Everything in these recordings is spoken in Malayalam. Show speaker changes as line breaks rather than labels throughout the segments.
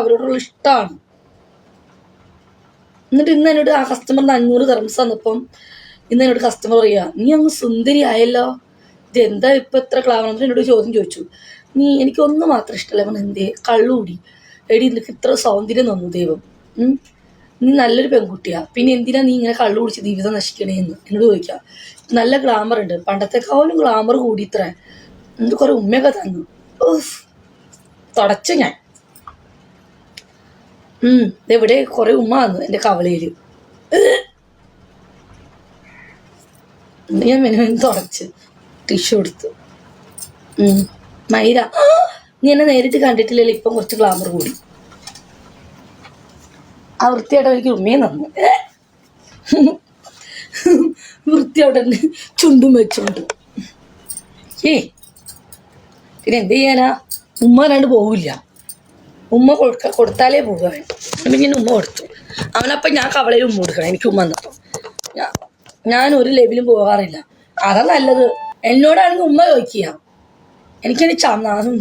അവരോടുള്ള ഇഷ്ടമാണ് എന്നിട്ട് ഇന്ന് എന്നോട് ആ കസ്റ്റമറിന് അഞ്ഞൂറ് തെർമസ് തന്നപ്പം ഇന്ന് എന്നോട് കസ്റ്റമർ പറയുക നീ അങ്ങ് സുന്ദരി ആയല്ലോ. ഇത് എന്താ ഇപ്പൊ എത്ര ക്ലാവണം എന്നോട് ചോദ്യം ചോദിച്ചു നീ എനിക്ക് എനിക്കൊന്നും മാത്രം ഇഷ്ടമല്ല അവൻ എന്തേ? കള്ളുകൂടി. എടി നിനക്ക് ഇത്ര സൗന്ദര്യം തന്നു ദൈവം. നീ നല്ലൊരു പെൺകുട്ടിയാ. പിന്നെ എന്തിനാ നീ ഇങ്ങനെ കള്ളു കുടിച്ച് ജീവിതം നശിക്കണേ എന്ന്? എന്നോട് ചോദിക്കാം നല്ല ഗ്ലാമർ ഉണ്ട്. പണ്ടത്തെക്കാളും ഗ്ലാമർ കൂടി ഇത്ര. എന്നിട്ട് കുറെ ഉമ്മയൊക്കെ തന്നു. തുടച്ചു ഞാൻ. ഇവിടെ കുറെ ഉമ്മ വന്നു കവളയിൽ എന്നിട്ട് ഞാൻ മെനു തുടച്ച് ടിഷ്യൂ എടുത്തു. മൈര. നീ എന്നെ നേരിട്ട് കണ്ടിട്ടില്ലല്ലോ ഇപ്പം കുറച്ച് ഗ്ലാമർ കൂടി. ആ വൃത്തിയായിട്ട് എനിക്ക് ഉമ്മയും തന്നു. വൃത്തിയായിട്ട് തന്നെ ചുണ്ടും വെച്ചുണ്ട്. ഏ പിന്നെ എന്ത് ചെയ്യാനാ? ഉമ്മ അല്ലാണ്ട് പോവില്ല. ഉമ്മ കൊടുക്ക കൊടുത്താലേ പോകാൻ അപ്പം ഞാൻ ഉമ്മ കൊടുത്തു. അവനപ്പം ഞാൻ കവളയിൽ ഉമ്മ കൊടുക്കണം. എനിക്ക് ഉമ്മ വന്നപ്പോൾ ഞാൻ ഒരു ലെവലും പോകാറില്ല. അതാ നല്ലത്. എന്നോടാണെങ്കിൽ ഉമ്മ ചോദിക്കുക. എനിക്കതിന് ചന്നാസം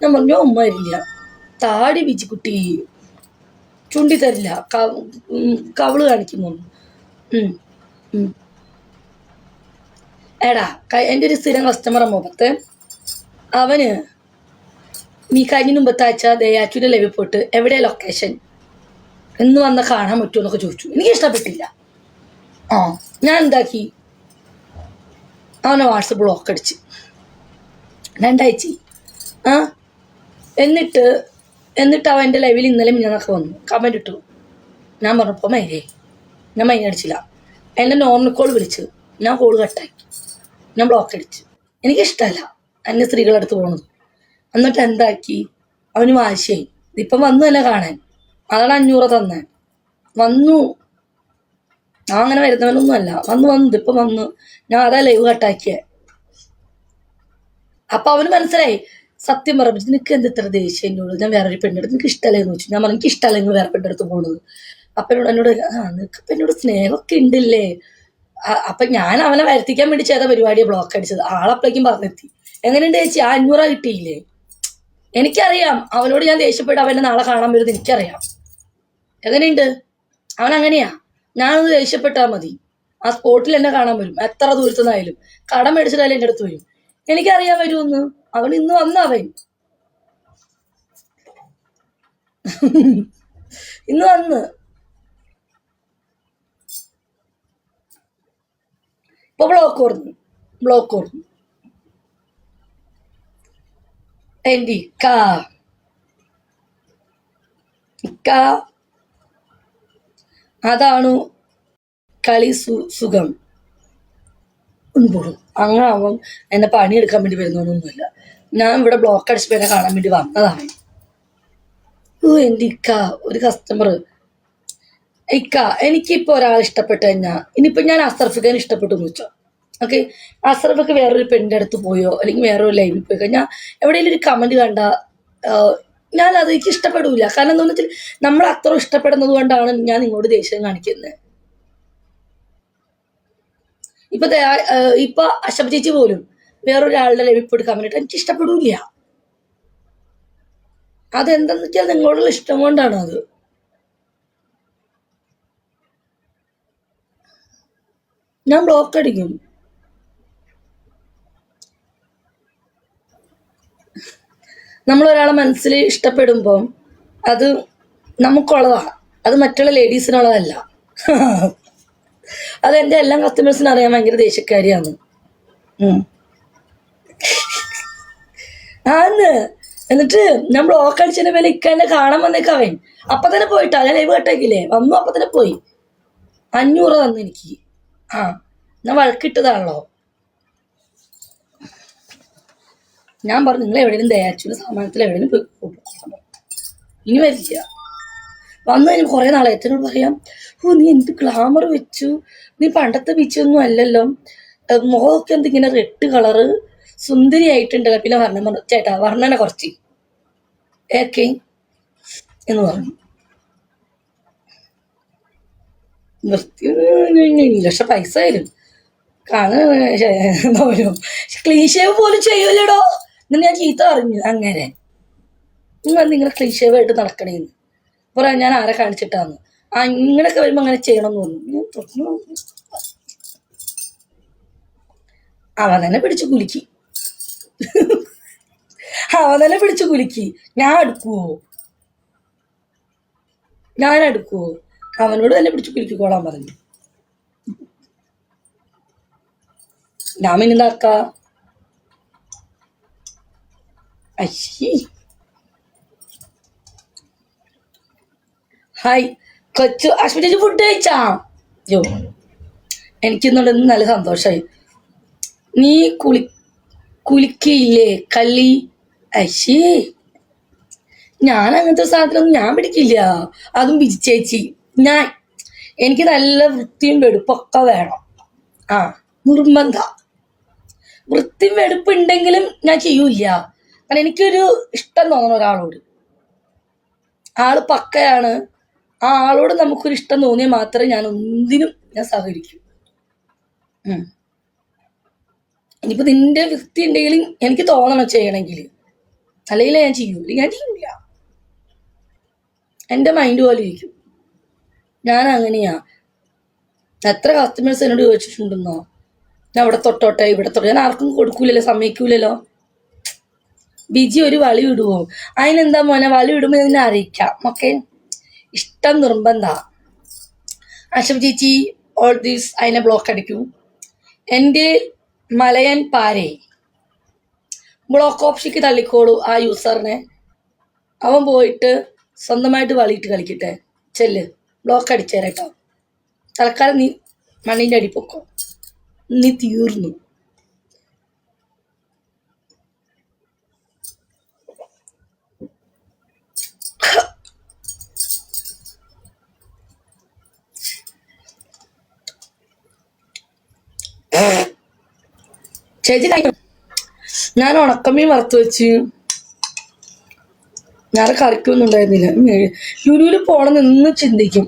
ഞാൻ പറഞ്ഞു ഉമ്മ വരില്ല. താടി ബിച്ചിക്കുട്ടി ചുണ്ടി തരില്ല. കവൾ കാണിക്കുന്നു. എടാ എന്റെ ഒരു സ്ഥിരം കസ്റ്റമർ മുഖത്ത്. അവന് നീ കഴിഞ്ഞ മുമ്പത്തെ ആഴ്ച ദയാച്ചൂരെ ലൈവിൽ പോയിട്ട് എവിടെയാ ലൊക്കേഷൻ എന്ന് വന്ന കാണാൻ പറ്റുമോ എന്നൊക്കെ ചോദിച്ചു. എനിക്ക് ഇഷ്ടപ്പെട്ടില്ല. ആ. ഞാൻ എന്താക്കി? അവനെ വാട്സപ്പ് ബ്ലോക്ക് അടിച്ച്. രണ്ടാഴ്ച. ആ? എന്നിട്ട് എന്നിട്ട് അവൻ എന്റെ ലൈവിൽ ഇന്നലെ മിഞ്ഞാന്നൊക്കെ വന്നു. കമന്റ് ഇട്ടു. ഞാൻ പറഞ്ഞപ്പോൾ മൈരേ ഞാൻ മൈൻ അടിച്ചില്ല. എന്നെ നോർമൽ കോൾ വിളിച്ച് ഞാൻ കോൾ കട്ടാക്കി ഞാൻ ബ്ലോക്ക് അടിച്ചു. എനിക്കിഷ്ടമല്ല എന്നെ സ്ത്രീകളടുത്ത് പോണത്. എന്നിട്ട് എന്താക്കി? അവന് വാശിയായി. ഇപ്പം വന്നു തന്നെ കാണാൻ. അതാണ് അഞ്ഞൂറ് തന്നെ. വന്നു. ഞാൻ അങ്ങനെ വരുന്നവനൊന്നും അല്ല. വന്നു വന്നു ഇപ്പം വന്നു. ഞാൻ അതാ ലൈവ് കട്ടാക്കിയ അപ്പൊ അവന് മനസ്സിലായി. സത്യം പറഞ്ഞു നിനക്ക് എന്ത് ഇത്ര ദേഷ്യം എന്നോട്? ഞാൻ വേറൊരു പെണ്ണെടുത്ത് നിനക്ക് ഇഷ്ടമല്ലേ എന്ന് ചോദിച്ചു. ഞാൻ പറഞ്ഞു എനിക്ക് ഇഷ്ടമല്ല നിങ്ങൾ വേറെ പെണ്ണെടുത്ത് പോണത്. അപ്പൊ എന്നോട് എന്നോട് ആ നിനക്ക് ഇപ്പൊ എന്നോട് സ്നേഹമൊക്കെ ഉണ്ടല്ലേ? അപ്പൊ ഞാൻ അവനെ വരുത്തിക്കാൻ വേണ്ടി ചെയ്ത പരിപാടിയെ ബ്ലോക്ക് അടിച്ചത്. ആളപ്പളേക്കും പറഞ്ഞെത്തി. എങ്ങനെയുണ്ട് ചേച്ചി? ആ അഞ്ഞൂറാ കിട്ടിയില്ലേ? എനിക്കറിയാം. അവനോട് ഞാൻ ദേഷ്യപ്പെട്ട് അവനെ നാളെ കാണാൻ വരുന്നത് എനിക്കറിയാം. എങ്ങനെയുണ്ട്? അവൻ അങ്ങനെയാ. ഞാനൊന്ന് ദേഷ്യപ്പെട്ടാൽ മതി. ആ സ്പോട്ടിൽ എന്നെ കാണാൻ വരും. എത്ര ദൂരത്തുനിന്നായാലും. കടം മേടിച്ചിട്ടായാലും എന്റെ അടുത്ത് വരും. എനിക്കറിയാൻ വരുമെന്ന്. അവൻ ഇന്ന് വന്ന അവൻ. ഇന്ന് വന്ന്. ഇപ്പൊ ബ്ലോക്ക് ഓർന്നു. ബ്ലോക്ക് ഓർന്നു. എന്റെ car. ഇക്ക അതാണ് കളി സു സുഖം. ഉണ്ടും അങ്ങനെ അവൻ എന്നെ പണിയെടുക്കാൻ വേണ്ടി വരുന്നതൊന്നുമില്ല ഞാൻ ഇവിടെ ബ്ലോക്ക് അടിച്ച് എന്നെ കാണാൻ വേണ്ടി വന്നതാണ്. ഓ എന്റെ ഇക്ക ഒരു കസ്റ്റമർ ഇക്ക എനിക്കിപ്പോൾ ഒരാൾ ഇഷ്ടപ്പെട്ടു കഴിഞ്ഞാൽ ഇനിയിപ്പോൾ ഞാൻ അസർഫിക്കാൻ ഇഷ്ടപ്പെട്ടു എന്ന് വെച്ചോ. ഓക്കെ അസറഫൊക്കെ വേറൊരു പെണ്ണിന്റെ അടുത്ത് പോയോ? അല്ലെങ്കിൽ വേറൊരു ലൈവിൽ പോയി? കഴിഞ്ഞാൽ എവിടെയെങ്കിലും ഒരു കമന്റ് കണ്ട ഞാൻ അത് എനിക്ക് ഇഷ്ടപ്പെടില്ല കാരണം എന്താണെന്ന് വെച്ചാൽ നമ്മൾ അത്ര ഇഷ്ടപ്പെടുന്നത് കൊണ്ടാണ് ഞാൻ നിങ്ങളോട് ദേഷ്യം കാണിക്കുന്നത് ഇപ്പൊ ഇപ്പൊ അശബ് ചേച്ചി പോലും വേറൊരാളുടെ ലൈവിൽ പോയിട്ട് ഇട്ടാൽ എനിക്ക് ഇഷ്ടപ്പെടില്ല. അതെന്താന്ന് വെച്ചാൽ നിങ്ങളോടുള്ള ഇഷ്ടം കൊണ്ടാണ് അത്. ഞാൻ ബ്ലോക്ക് അടിക്കും. നമ്മൾ ഒരാളെ മനസ്സിൽ ഇഷ്ടപ്പെടുമ്പോൾ അത് നമുക്കുള്ളതാണ് അത് മറ്റുള്ള ലേഡീസിനുള്ളതല്ല. അത് എന്റെ എല്ലാ കസ്റ്റമേഴ്സിനും അറിയാൻ ഭയങ്കര ദേഷ്യക്കാരിയാണ്. ആന്ന്. എന്നിട്ട് ഞാൻ ബ്ലോക്ക് അടിച്ചതിന്റെ മേലെ ഇക്കാന്റെ കാണാൻ വന്നേക്കവൻ അപ്പൊ തന്നെ പോയിട്ടാ. ഞാൻ ലൈവ് കട്ടാക്കില്ലേ? വന്നു അപ്പൊ തന്നെ പോയി. അഞ്ഞൂറ് തന്നു എനിക്ക്. ആ. ഞാൻ വഴക്കിട്ടതാണല്ലോ. ഞാൻ പറഞ്ഞു നിങ്ങൾ എവിടെയും ദയാച്ചുള്ള സമ്മാനത്തിൽ എവിടെയും. ഇനി വരില്ല വന്നു കഴിഞ്ഞാൽ കുറെ നാളെ എത്തനോട് പറയാം ഓ നീ എന്ത് ഗ്ലാമർ വെച്ചു. നീ പണ്ടത്തെ ബീച്ചൊന്നും അല്ലല്ലോ. മുഖമൊക്കെ എന്തിങ്ങനെ റെഡ് കളറ് സുന്ദരിയായിട്ടുണ്ട്. പിന്നെ വർണം പറഞ്ഞു ചേട്ടാ വർണന കുറച്ച്. ഏക്കെ എന്ന് പറഞ്ഞു. നിർത്തി ലക്ഷം പൈസ തരും. കാണും ക്ലീൻ ഷേവ് പോലും ചെയ്യൂലടോ. എന്നിട്ട് ഞാൻ ചീത്ത പറഞ്ഞു. അങ്ങനെ. നിങ്ങൾ നിങ്ങളെ ക്ലീശേവായിട്ട് നടക്കണേന്ന് പറയാം ഞാൻ ആരെ കാണിച്ചിട്ടാന്ന്. ആ ഇങ്ങനെയൊക്കെ വരുമ്പോ അങ്ങനെ ചെയ്യണം എന്ന് നോക്കി. അവൻ തന്നെ പിടിച്ചു കുലുക്കി. അവൻ തന്നെ പിടിച്ചു കുലുക്കി. ഞാൻ എടുക്കുവോ ഞാൻ എടുക്കുവോ അവനോട് തന്നെ പിടിച്ചു കുലുക്കിക്കോളാൻ പറഞ്ഞു. ഞാൻ പിന്നെന്താക്ക അശ്ശീ ഹായ് കൊച്ചു അശ്വിനി ഫുഡ് കഴിച്ചാ? യോ എനിക്കിന്നുകൊണ്ട് ഇന്ന് നല്ല സന്തോഷമായി നീ കുളി കുളിക്കയില്ലേ? കള്ളി? അശി. ഞാൻ അങ്ങനത്തെ സാധനമൊന്നും ഞാൻ പിടിക്കില്ല. അതും വിജിച്ചേച്ചി ഞാൻ എനിക്ക് നല്ല വൃത്തിയും വെടുപ്പൊക്കെ വേണം. ആ നിർബന്ധ. വൃത്തിയും വെടുപ്പ് ഉണ്ടെങ്കിലും ഞാൻ ചെയ്യൂല കാരണം എനിക്കൊരു ഇഷ്ടം തോന്നണം ഒരാളോട്. ആൾ പക്കയാണ്. ആ ആളോട് നമുക്കൊരു ഇഷ്ടം തോന്നിയാൽ മാത്രമേ ഞാൻ ഒന്നിനും ഞാൻ സഹകരിക്കൂ. ഇനിയിപ്പോ നിന്റെ വൃത്തി ഉണ്ടെങ്കിലും എനിക്ക് തോന്നണം ചെയ്യണമെങ്കിൽ അല്ലെങ്കിൽ ഞാൻ ചെയ്യൂ ഞാൻ ചെയ്യൂല. എന്റെ മൈൻഡ് പോലെ ഇരിക്കും. ഞാൻ അങ്ങനെയാ. എത്ര കസ്റ്റമേഴ്സ് എന്നോട് ചോദിച്ചിട്ടുണ്ടെന്നോ? ഞാൻ അവിടെ തൊട്ടോട്ടെ ഇവിടെ തൊട്ടെ ഞാൻ ആർക്കും കൊടുക്കൂലല്ലോ സമ്മതിക്കൂലല്ലോ. ബിജി ഒരു വളി വിടുവോ അതിനെന്താ മോനെ വളി വിടുമ്പോൾ ഇതിനെ അറിയിക്കാം. ഓക്കെ? ഇഷ്ടം നിർബന്ധ. അശ്വ ചേച്ചി ഓൾ ദീസ് അതിനെ ബ്ലോക്ക് അടിക്കൂ. എന്റെ മലയൻ പാരെ ബ്ലോക്ക് ഓപ്ഷയ്ക്ക് തള്ളിക്കോളൂ ആ യൂസറിനെ അവൻ പോയിട്ട് സ്വന്തമായിട്ട് വളിയിട്ട് കളിക്കട്ടെ. ചെല്ല് ബ്ലോക്ക് അടിച്ചേരട്ടോ തൽക്കാലം നീ മണ്ണിന്റെ അടി പൊക്കോ. നീ തീർന്നു. ചേച്ചി ഞാൻ ഉണക്കമീൻ വറുത്ത് വെച്ച്. ഞാൻ കറിക്കൊന്നും ഉണ്ടായിരുന്നില്ല. ലുലുവിൽ പോണം എന്ന് ചിന്തിക്കും.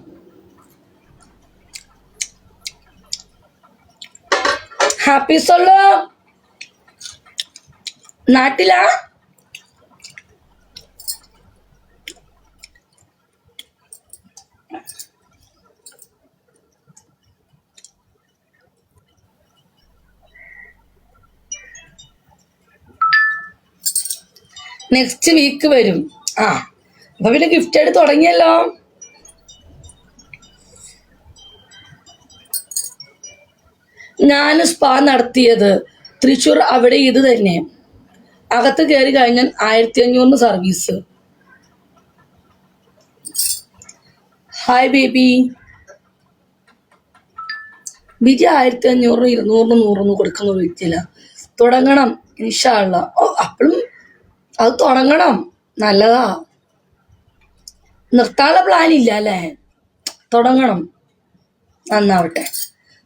ഹാപ്പി സോളോ നാട്ടിലാ? നെക്സ്റ്റ് വീക്ക് വരും. ആ അപ്പൊ പിന്നെ ഗിഫ്റ്റ് ആയിട്ട് തുടങ്ങിയല്ലോ. ഞാൻ സ്പാ നടത്തിയത്. തൃശ്ശൂർ അവിടെ ഇത് തന്നെ. അകത്ത് കയറി കഴിഞ്ഞാൽ ആയിരത്തി അഞ്ഞൂറിന് സർവീസ് ഹായ് ബേബി ബിജി ആയിരത്തി അഞ്ഞൂറിന് ഇരുന്നൂറിന് നൂറിന് കൊടുക്കുന്ന വ്യക്തിയില്ല. തുടങ്ങണം ഇൻഷാള്ള ഓ അപ്പോഴും അത് തുടങ്ങണം. നല്ലതാ. നിർത്താനുള്ള പ്ലാൻ ഇല്ല അല്ലേ? തുടങ്ങണം. നന്നാവട്ടെ.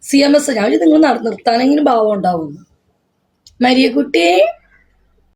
സി എം എസ് ഞാൻ നിങ്ങൾ നിർത്താനെങ്കിലും ഭാവം ഉണ്ടാവും മരിയക്കുട്ടി.